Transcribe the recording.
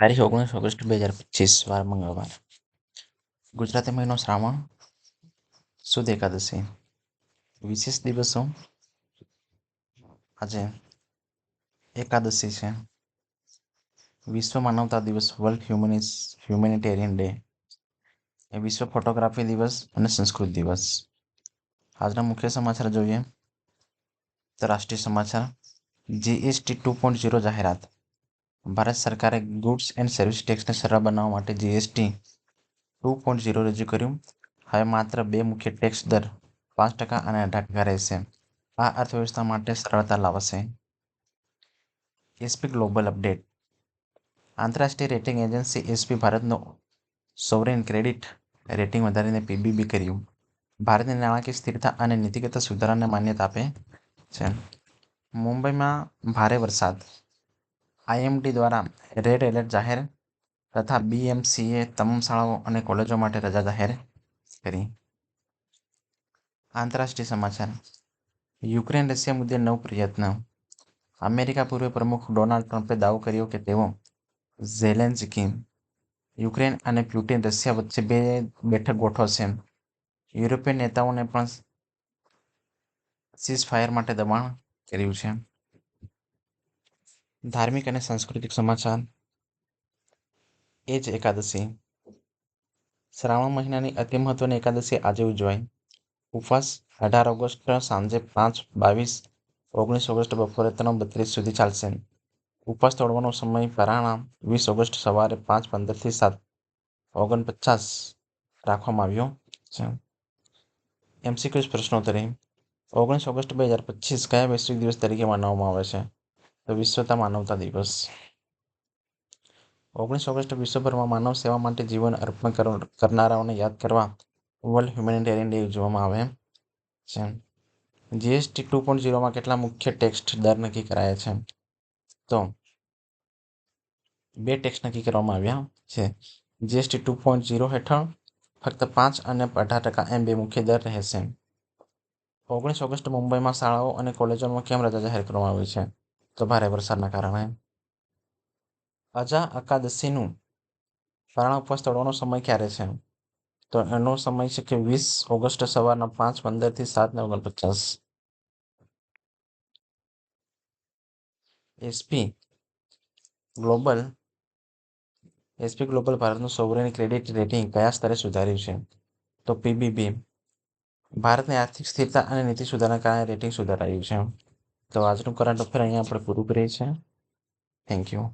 તારીખ ઓગણીસ ઓગસ્ટ બે હજાર પચીસ, વાર મંગળવાર. ગુજરાતી મહિનો શ્રાવણ, સુદ એકાદશી. વિશેષ દિવસો આજે એકાદશી છે. વિશ્વ માનવતા દિવસ, વર્લ્ડ હ્યુમનિસ, હ્યુમેનિટેરિયન ડે. એ વિશ્વ ફોટોગ્રાફી દિવસ અને સંસ્કૃત દિવસ. આજના મુખ્ય સમાચાર જોઈએ તો રાષ્ટ્રીય સમાચાર, જીએસટી ટુ પોઈન્ટ ઝીરો જાહેરાત. ભારત સરકારે ગુડ્સ એન્ડ સર્વિસ ટેક્સને સરળ બનાવવા માટે જીએસટી ટુ પોઈન્ટ ઝીરો રજૂ કર્યું. હવે માત્ર બે મુખ્ય ટેક્સ દર પાંચ ટકા અને અઢાર ટકા રહેશે. આ અર્થવ્યવસ્થા માટે સરળતા લાવશે. SP global update. આંતરરાષ્ટ્રીય રેટિંગ એજન્સી એસપી ભારતનો સોવરેન ક્રેડિટ રેટિંગ વધારીને પીબીબી કર્યું. ભારતની નાણાકીય સ્થિરતા અને નીતિગત સુધારાને માન્યતા આપે છે. મુંબઈમાં ભારે વરસાદ. આઈએમડી દ્વારા રેડ એલર્ટ જાહેર તથા બીએમસીએ તમામ શાળાઓ અને કોલેજો માટે રજા જાહેર કરી. આંતરરાષ્ટ્રીય સમાચાર. યુક્રેન રશિયા મુદ્દે નવ પ્રયત્ન. અમેરિકા પૂર્વ પ્રમુખ ડોનાલ્ડ ટ્રમ્પે દાવો કર્યો કે તેઓ ઝેલેન્સ્કી, યુક્રેન અને પ્યુટિન રશિયા વચ્ચે બે બેઠક ગોઠવશે. યુરોપિયન નેતાઓને પણ સીઝ ફાયર માટે દબાણ કર્યું છે. ધાર્મિક અને સાંસ્કૃતિક સમાચાર. એ જ એકાદશી. શ્રાવણ મહિનાની અતિ મહત્વની એકાદશી આજે ઉજવાય. ઉપવાસ અઢાર ઓગસ્ટ સાંજે પાંચ બાવીસ ઓગણીસ ઓગસ્ટ બપોરે ત્રણ બત્રીસ સુધી ચાલશે. ઉપવાસ તોડવાનો સમય પરાણા વીસ ઓગસ્ટ સવારે પાંચ પંદરથી સાત ઓગણપચાસ રાખવામાં આવ્યો છે. એમસીક્યુઝ પ્રશ્નોત્તરી. ઓગણીસ ઓગસ્ટ બે હજાર પચીસ કયા વૈશ્વિક દિવસ તરીકે મનાવવામાં આવે છે? વિશ્વતા માનવતા દિવસ. ઓગણીસ ઓગસ્ટ વિશ્વભરમાં માનવ સેવા માટે જીવન અર્પણ કરનારાઓને યાદ કરવા વર્લ્ડ હ્યુમેનિટેરિયન ડે ઉજવવામાં આવે છે. જીએસટી ટુ પોઈન્ટ ઝીરોમાં કેટલા મુખ્ય ટેક્સ દર નક્કી કરાયા છે? તો બે ટેક્સ નક્કી કરવામાં આવ્યા છે. જીએસટી ટુ પોઈન્ટ ઝીરો હેઠળ ફક્ત પાંચ અને અઢાર ટકા એમ બે મુખ્ય દર રહેશે. ઓગણીસ ઓગસ્ટ મુંબઈમાં શાળાઓ અને કોલેજોમાં કેમ રજા જાહેર કરવામાં આવી છે? તો ભારે વરસાદના કારણે અજા અકાદશીનું પારણા ઉપવાસ તોડવાનો સમય ક્યારે છે તો એનો સમય છે કે વીસ ઓગસ્ટ સવારના પાંચ પંદરથી સાત ને ઓગણપચાસ એસપી ગ્લોબલ એસપી ગ્લોબલ ભારતનું સોવરેન ક્રેડિટ રેટિંગ કયા સ્તરે સુધાર્યું છે તો પીબીબી ભારતની આર્થિક સ્થિરતા અને નીતિ સુધારના કારણે રેટિંગ સુધારાયું છે તો આજનું કરંટ અફેર અહીંયા આપણે પૂરું કરીએ છીએ. Thank you